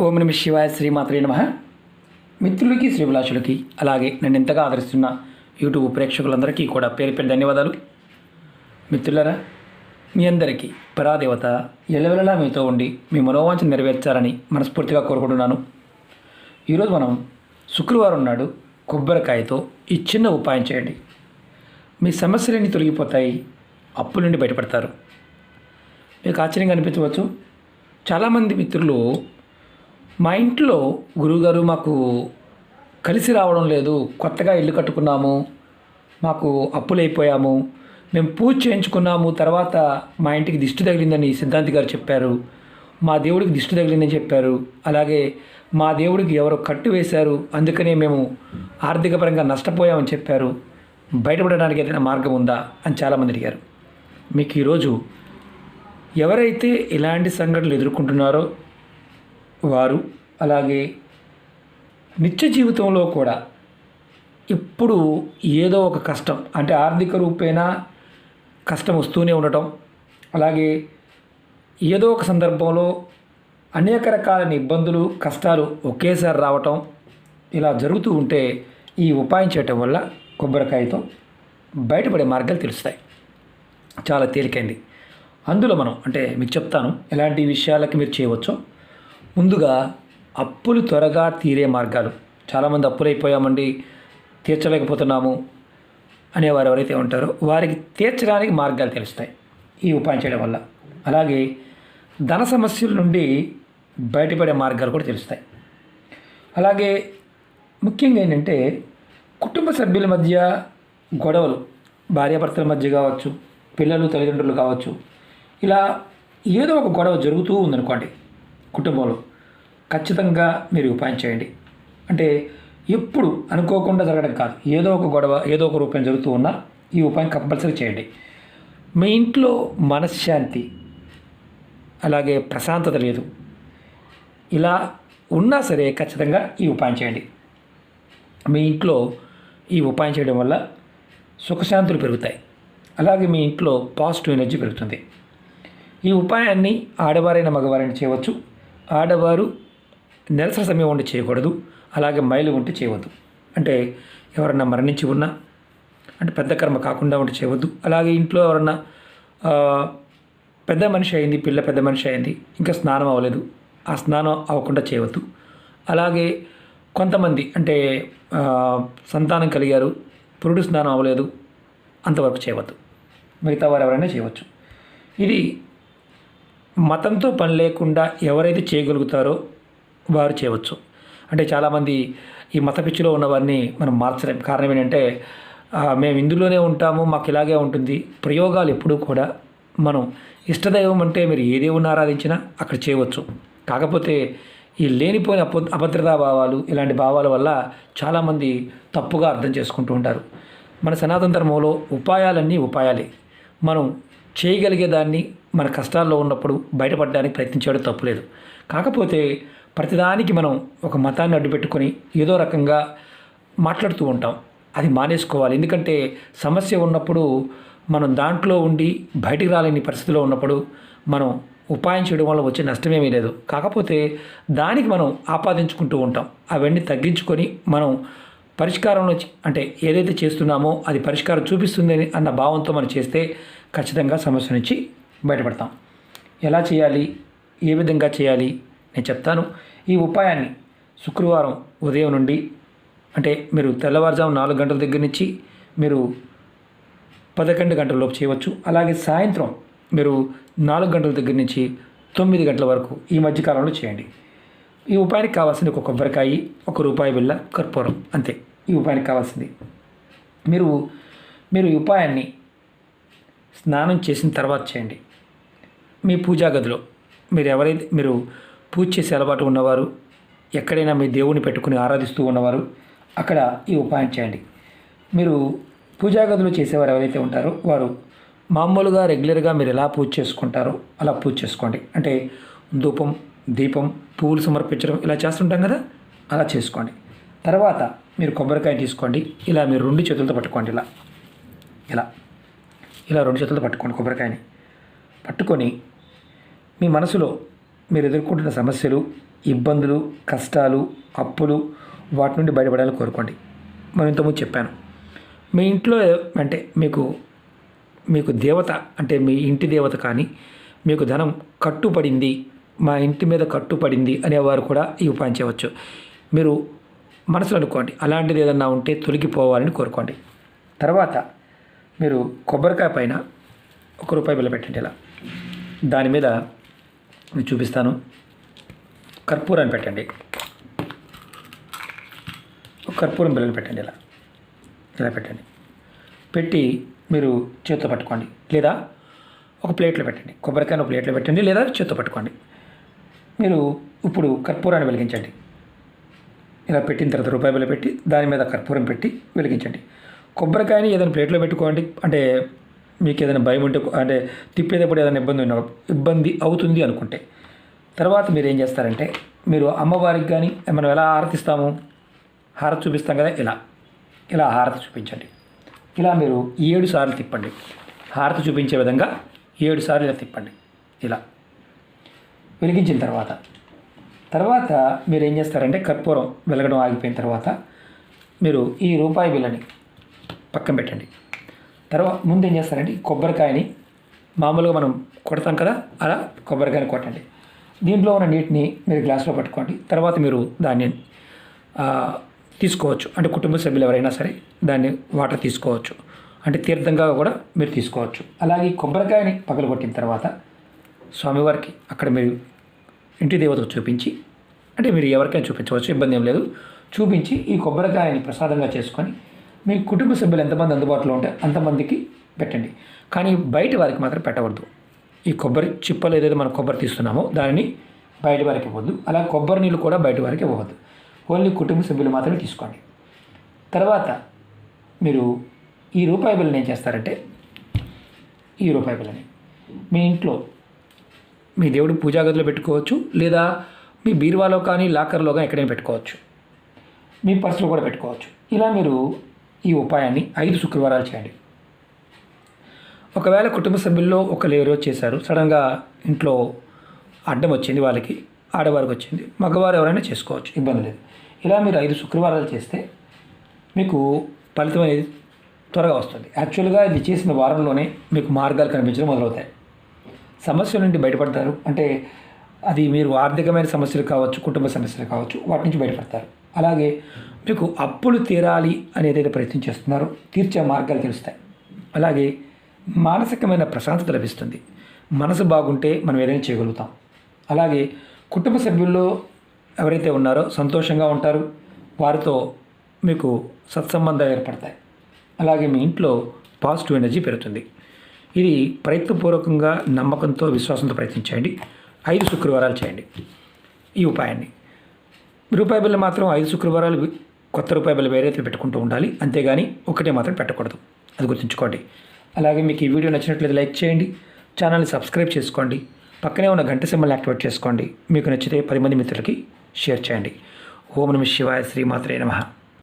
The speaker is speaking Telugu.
ఓం నమ శివాయ శ్రీమాత్రే నమ. మిత్రులకి శ్రీభిలాషులకి అలాగే నన్ను ఎంతగా ఆదరిస్తున్న యూట్యూబ్ ప్రేక్షకులందరికీ కూడా పేరు పేరు ధన్యవాదాలు. మిత్రులరా మీ అందరికీ పరాదేవత ఎల్లవెల్లలా మీతో ఉండి మీ మనోవాంఛ నెరవేర్చాలని మనస్ఫూర్తిగా కోరుకుంటున్నాను. ఈరోజు మనం శుక్రవారం నాడు కొబ్బరికాయతో ఈ చిన్న ఉపాయం చేయండి. మీ సమస్యలన్నీ తొలగిపోతాయి అప్పుల నుండి బయటపడతారు. మీకు ఆశ్చర్యంగా అనిపించవచ్చు చాలామంది మిత్రులు మా ఇంట్లో గురువుగారు మాకు కలిసి రావడం లేదు. కొత్తగా ఇల్లు కట్టుకున్నాము. మాకు అప్పులైపోయాము. మేము పూజ చేయించుకున్నాము. తర్వాత మా ఇంటికి దిష్టి తగిలిందని సిద్ధాంతి గారు చెప్పారు. మా దేవుడికి దిష్టి తగిలిందని చెప్పారు. అలాగే మా దేవుడికి ఎవరో కట్టు వేశారు. అందుకనే మేము ఆర్థికపరంగా నష్టపోయామని చెప్పారు. బయటపడడానికి ఏదైనా మార్గం ఉందా అని చాలామంది అడిగారు. మీకు ఈరోజు ఎవరైతే ఇలాంటి సంఘటనలు ఎదుర్కొంటున్నారో వారు అలాగే నిత్య జీవితంలో కూడా ఇప్పుడు ఏదో ఒక కష్టం అంటే ఆర్థిక రూపేణా కష్టం వస్తూనే ఉండటం అలాగే ఏదో ఒక సందర్భంలో అనేక రకాలైన ఇబ్బందులు కష్టాలు ఒకేసారి రావటం ఇలా జరుగుతూ ఉంటే ఈ ఉపాయం చేయటం వల్ల కొబ్బరికాయతో బయటపడే మార్గాలు తెలుస్తాయి. చాలా తేలికైంది. అందులో మనం అంటే మీకు చెప్తాను ఎలాంటి విషయాలకి మీరు చేయవచ్చో ముందుగా అప్పులు త్వరగా తీరే మార్గాలు. చాలామంది అప్పులైపోయామండి తీర్చలేకపోతున్నాము అనేవారు ఎవరైతే ఉంటారో వారికి తీర్చడానికి మార్గాలు తెలుస్తాయి ఈ ఉపాయం చేయడం వల్ల. అలాగే ధన సమస్యల నుండి బయటపడే మార్గాలు కూడా తెలుస్తాయి. అలాగే ముఖ్యంగా ఏంటంటే కుటుంబ సభ్యుల మధ్య గొడవలు భార్యాభర్తల మధ్య కావచ్చు పిల్లలు తల్లిదండ్రులు కావచ్చు ఇలా ఏదో ఒక గొడవ జరుగుతూ ఉందనుకోండి. కుటుంబంలో ఖచ్చితంగా మీరు ఉపాయం చేయండి. అంటే ఎప్పుడు అనుకోకుండా జరగడం కాదు. ఏదో ఒక గొడవ ఏదో ఒక రూపాయం జరుగుతూ ఉన్నా ఈ ఉపాయం కంపల్సరీ చేయండి. మీ ఇంట్లో మనశ్శాంతి అలాగే ప్రశాంతత లేదు. ఇలా ఉన్నా సరే ఖచ్చితంగా ఈ ఉపాయం చేయండి. మీ ఇంట్లో ఈ ఉపాయం చేయడం వల్ల సుఖశాంతులు పెరుగుతాయి. అలాగే మీ ఇంట్లో పాజిటివ్ ఎనర్జీ పెరుగుతుంది. ఈ ఉపాయాన్ని ఆడవారైన మగవారైనా చేయవచ్చు. ఆడవారు నిరసన సమయం ఉండి చేయకూడదు అలాగే మైలు ఉంటే చేయవద్దు. అంటే ఎవరన్నా మరణించి ఉన్నా అంటే పెద్ద కర్మ కాకుండా ఉంటే చేయవద్దు. అలాగే ఇంట్లో ఎవరన్నా పెద్ద మనిషి అయింది పిల్ల పెద్ద మనిషి అయింది ఇంకా స్నానం అవ్వలేదు ఆ స్నానం అవ్వకుండా చేయవద్దు. అలాగే కొంతమంది అంటే సంతానం కలిగారు పురుడు స్నానం అవ్వలేదు అంతవరకు చేయవద్దు. మిగతా వారు ఎవరైనా చేయవచ్చు. ఇది మతంతో పని లేకుండా ఎవరైతే చేయగలుగుతారో వారు చేయవచ్చు. అంటే చాలామంది ఈ మత పిచ్చిలో ఉన్నవారిని మనం మార్చలేం. కారణం ఏంటంటే మేము ఇందులోనే ఉంటాము మాకు ఇలాగే ఉంటుంది. ప్రయోగాలు ఎప్పుడూ కూడా మనం ఇష్టదైవం అంటే మీరు ఏ దేవుని ఆరాధించినా అక్కడ చేయవచ్చు. కాకపోతే ఈ లేనిపోయిన అప అభద్రతా భావాలు ఇలాంటి భావాల వల్ల చాలామంది తప్పుగా అర్థం చేసుకుంటూ ఉంటారు. మన సనాతన ధర్మంలో ఉపాయాలన్నీ ఉపాయాలే. మనం చేయగలిగేదాన్ని మన కష్టాల్లో ఉన్నప్పుడు బయటపడడానికి ప్రయత్నించడం తప్పులేదు. కాకపోతే ప్రతిదానికి మనం ఒక మతాన్ని అడ్డుపెట్టుకొని ఏదో రకంగా మాట్లాడుతూ ఉంటాం. అది మానేసుకోవాలి. ఎందుకంటే సమస్య ఉన్నప్పుడు మనం దాంట్లో ఉండి బయటికి రాలేని పరిస్థితిలో ఉన్నప్పుడు మనం ఉపాయం చేయడం వల్ల వచ్చే నష్టమేమీ లేదు. కాకపోతే దానికి మనం ఆపాదించుకుంటూ ఉంటాం. అవన్నీ తగ్గించుకొని మనం పరిష్కారంలో అంటే ఏదైతే చేస్తున్నామో అది పరిష్కారం చూపిస్తుంది అన్న భావంతో మనం చేస్తే ఖచ్చితంగా సమస్య నుంచి బయటపడతాం. ఎలా చేయాలి? ఏ విధంగా చేయాలి? నేను చెప్తాను. ఈ ఉపాయాన్ని శుక్రవారం ఉదయం నుండి అంటే మీరు తెల్లవారుజాము నాలుగు గంటల దగ్గర నుంచి మీరు పదకొండు గంటల లోపు చేయవచ్చు. అలాగే సాయంత్రం మీరు నాలుగు గంటల దగ్గర నుంచి తొమ్మిది గంటల వరకు ఈ మధ్యకాలంలో చేయండి. ఈ ఉపాయానికి కావాల్సింది ఒక కొబ్బరికాయ ఒక రూపాయి బిళ్ళ కర్పూరం అంతే. ఈ ఉపాయానికి కావాల్సింది. మీరు మీరు ఈ ఉపాయాన్ని స్నానం చేసిన తర్వాత చేయండి. మీ పూజా గదిలో మీరు ఎవరైతే మీరు పూజ చేసే అలవాటు ఉన్నవారు ఎక్కడైనా మీ దేవుని పెట్టుకుని ఆరాధిస్తూ ఉన్నవారు అక్కడ ఈ ఉపాయం చేయండి. మీరు పూజా గదిలో చేసేవారు ఎవరైతే ఉంటారో వారు మామూలుగా రెగ్యులర్గా మీరు ఎలా పూజ చేసుకుంటారో అలా పూజ చేసుకోండి. అంటే ధూపం దీపం పువ్వులు సమర్పించడం ఇలా చేస్తుంటాం కదా అలా చేసుకోండి. తర్వాత మీరు కొబ్బరికాయ తీసుకోండి. ఇలా మీరు రెండు చేతులతో పట్టుకోండి ఇలా. ఇలా. ఇలా రెండు చేతులతో పట్టుకోండి కొబ్బరికాయని. పట్టుకొని మీ మనసులో మీరు ఎదుర్కొంటున్న సమస్యలు ఇబ్బందులు కష్టాలు అప్పులు వాటి నుండి బయటపడాలని కోరుకోండి. మనం ఇంతకుముందు చెప్పాను. మీ ఇంట్లో అంటే మీకు మీకు దేవత అంటే మీ ఇంటి దేవత కానీ మీకు ధనం కట్టుపడింది మా ఇంటి మీద కట్టుపడింది అనేవారు కూడా ఈ ఉపాయం చేయవచ్చు. మీరు మనసులో అనుకోండి అలాంటిది ఏదన్నా ఉంటే తొలగిపోవాలని కోరుకోండి. తర్వాత మీరు కొబ్బరికాయ పైన ఒక రూపాయి బిల్ల పెట్టండి ఇలా. దాని మీద మీకు చూపిస్తాను. కర్పూరాన్ని పెట్టండి. కర్పూరం బిల్లని పెట్టండి ఇలా. ఇలా పెట్టండి. పెట్టి మీరు చేతితో పట్టుకోండి. లేదా ఒక ప్లేట్లో పెట్టండి. కొబ్బరికాయను ప్లేట్లో పెట్టండి లేదా చేతితో పట్టుకోండి. మీరు ఇప్పుడు కర్పూరాన్ని వెలిగించండి. ఇలా పెట్టిన తర్వాత రూపాయి బిల్ల పెట్టి దాని మీద కర్పూరం పెట్టి వెలిగించండి. కొబ్బరికాయని ఏదైనా ప్లేట్లో పెట్టుకోండి. అంటే మీకు ఏదైనా భయం ఉంటే అంటే తిప్పేటప్పుడు ఏదైనా ఇబ్బంది ఉన్న ఇబ్బంది అవుతుంది అనుకుంటే. తర్వాత మీరు ఏం చేస్తారంటే మీరు అమ్మవారికి కానీ మనం ఎలా ఆరతిస్తాము హారతి చూపిస్తాం కదా ఇలా. ఇలా హారతి చూపించండి. ఇలా మీరు ఏడు సార్లు తిప్పండి. హారతి చూపించే విధంగా ఏడు సార్లు ఇలా తిప్పండి. ఇలా. వెలిగించిన తర్వాత. తర్వాత మీరు ఏం చేస్తారంటే కర్పూరం వెలగడం ఆగిపోయిన తర్వాత మీరు ఈ రూపాయి బిల్లని పక్కన పెట్టండి. తర్వాత ముందు ఏం చేస్తారంటే ఈ కొబ్బరికాయని మామూలుగా మనం కొడతాం కదా అలా కొబ్బరికాయని కొట్టండి. దీంట్లో ఉన్న నీటిని మీరు గ్లాస్లో పట్టుకోండి. తర్వాత మీరు దాన్ని తీసుకోవచ్చు. అంటే కుటుంబ సభ్యులు ఎవరైనా సరే దాన్ని వాటర్ తీసుకోవచ్చు. అంటే తీర్థంగా కూడా మీరు తీసుకోవచ్చు. అలాగే కొబ్బరికాయని పగలగొట్టిన తర్వాత స్వామివారికి అక్కడ మీరు ఇంటి దేవతకు చూపించి అంటే మీరు ఎవరికైనా చూపించవచ్చు ఇబ్బంది ఏం లేదు. చూపించి ఈ కొబ్బరికాయని ప్రసాదంగా చేసుకొని మీ కుటుంబ సభ్యులు ఎంతమంది అందుబాటులో ఉంటే అంతమందికి పెట్టండి. కానీ బయట వారికి మాత్రం పెట్టవద్దు. ఈ కొబ్బరి చిప్పలు ఏదైతే మనం కొబ్బరి తీస్తున్నామో దానిని బయట వారికి ఇవ్వద్దు. అలా కొబ్బరి నీళ్ళు కూడా బయట వారికి ఇవ్వవద్దు. ఓన్లీ కుటుంబ సభ్యులు మాత్రమే తీసుకోండి. తర్వాత మీరు ఈ రూపాయి బిల్లని ఏం చేస్తారంటే ఈ రూపాయి బిల్లని మీ ఇంట్లో మీ దేవుడు పూజా గదిలో పెట్టుకోవచ్చు లేదా మీ బీరువాలో కానీ లాకర్లో కానీ ఎక్కడైనా పెట్టుకోవచ్చు. మీ పర్సులో కూడా పెట్టుకోవచ్చు. ఇలా మీరు ఈ ఉపాయాన్ని ఐదు శుక్రవారాలు చేయండి. ఒకవేళ కుటుంబ సభ్యుల్లో ఒకరు ఎవరో చేశారు సడన్గా ఇంట్లో అడ్డం వచ్చింది వాళ్ళకి ఆడవారికి వచ్చింది మగవారు ఎవరైనా చేసుకోవచ్చు ఇబ్బంది లేదు. ఇలా మీరు ఐదు శుక్రవారాలు చేస్తే మీకు ఫలితం అనేది త్వరగా వస్తుంది. యాక్చువల్గా ఇది చేసిన వారంలోనే మీకు మార్గాలు కనిపించడం మొదలవుతాయి. సమస్యల నుండి బయటపడతారు. అంటే అది మీరు ఆర్థికమైన సమస్యలు కావచ్చు కుటుంబ సమస్యలు కావచ్చు వాటి నుంచి బయటపడతారు. అలాగే మీకు అప్పులు తీరాలి అని ఏదైతే ప్రయత్నం చేస్తున్నారో తీర్చే మార్గాలు తెలుస్తాయి. అలాగే మానసికమైన ప్రశాంతత లభిస్తుంది. మనసు బాగుంటే మనం ఏదైనా చేయగలుగుతాం. అలాగే కుటుంబ సభ్యుల్లో ఎవరైతే ఉన్నారో సంతోషంగా ఉంటారు. వారితో మీకు సత్సంబంధాలు ఏర్పడతాయి. అలాగే మీ ఇంట్లో పాజిటివ్ ఎనర్జీ పెరుగుతుంది. ఇది ప్రయత్నపూర్వకంగా నమ్మకంతో విశ్వాసంతో ప్రయత్నించండి. ఐదు శుక్రవారాలు చేయండి. ఈ ఉపాయాన్ని. రూపాయి బిల్ల మాత్రం ఐదు శుక్రవారాలు కొత్త రూపాయి బిల్ల వేరే పెట్టుకుంటూ ఉండాలి. అంతేగాని ఒకటే మాత్రం పెట్టకూడదు. అది గుర్తుంచుకోండి. అలాగే మీకు ఈ వీడియో నచ్చినట్లయితే లైక్ చేయండి. ఛానల్ని సబ్స్క్రైబ్ చేసుకోండి. పక్కనే ఉన్న గంట సింబల్ని యాక్టివేట్ చేసుకోండి. మీకు నచ్చితే పది మంది మిత్రులకి షేర్ చేయండి. ఓం నమ శివాయ శ్రీమాత్రే నమః.